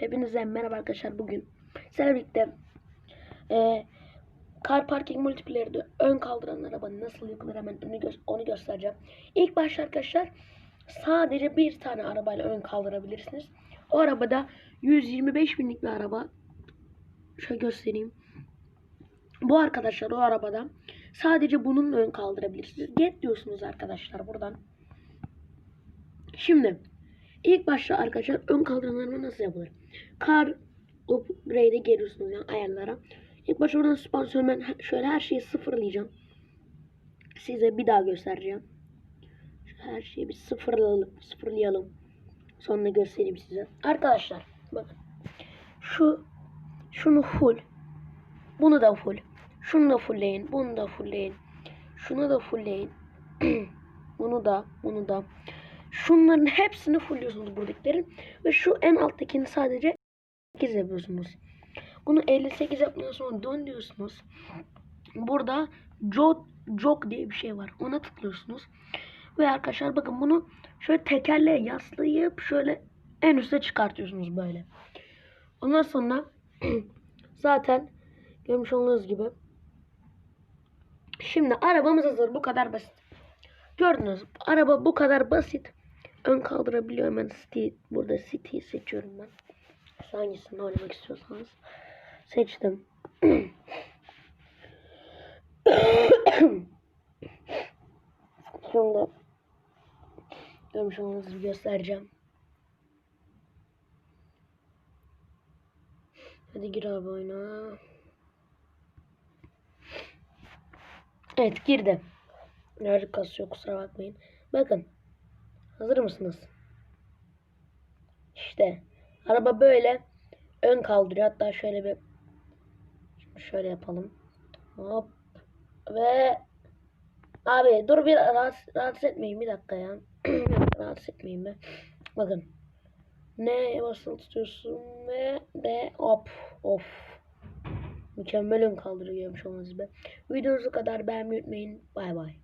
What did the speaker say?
Hepinize merhaba arkadaşlar bugün sizlerle birlikte e, Car Parking Multiplayer'de ön kaldıran araba nasıl yapılır hemen onu, onu göstereceğim. İlk başta arkadaşlar sadece bir tane arabayla ön kaldırabilirsiniz. O arabada 125 binlik bir araba. Şöyle göstereyim. Bu arkadaşlar o arabada sadece bunun ön kaldırabilirsiniz. Get diyorsunuz arkadaşlar buradan. Şimdi ilk başta arkadaşlar ön kaldıranlarma nasıl yapılır? Car upgrade'e geliyorsunuz yani ayarlara. İlk başta oradan süspansiyon ben şöyle her şeyi sıfırlayacağım. Size bir daha göstereceğim. Şu her şeyi bir sıfırlayalım. Sıfırlayalım. Sonra göstereyim size. Arkadaşlar bakın. Şu şunu full. Bunu da full. Şunu da fullleyin. Bunu da fullleyin. Şunu da fullleyin. bunu da, bunu da. Şunların hepsini fullliyorsunuz buradakilerin. Ve şu en alttakini sadece 8 yapıyorsunuz. Bunu 58 yaptıktan sonra dön diyorsunuz. Burada jog, jog diye bir şey var. Ona tıklıyorsunuz. Ve arkadaşlar bakın bunu şöyle tekerleğe yaslayıp şöyle en üste çıkartıyorsunuz böyle. Ondan sonra zaten görmüş olduğunuz gibi şimdi arabamız hazır. Bu kadar basit. Gördünüz araba bu kadar basit. Ön kaldırabiliyor hemen City. Burada City'yi seçiyorum ben. Hangisini oynamak istiyorsanız. Seçtim. Şimdi görmüş olduğunuz gibi göstereceğim. Hadi gir abi oyuna. Evet girdi. Nerede kasıyor kusura bakmayın. Bakın. Hazır mısınız? İşte. Araba böyle ön kaldırıyor. Hatta şöyle bir Şimdi şöyle yapalım. Hop. Ve abi dur bir rahatsız, rahatsız etmeyin bir dakika ya. rahatsız etmeyin be. Bakın. Ne basılı tutuyorsun ve de hop of. Mükemmel ön kaldırıyormuş olmanız be. Videonuzu kadar beğenmeyi unutmayın. Bay bay.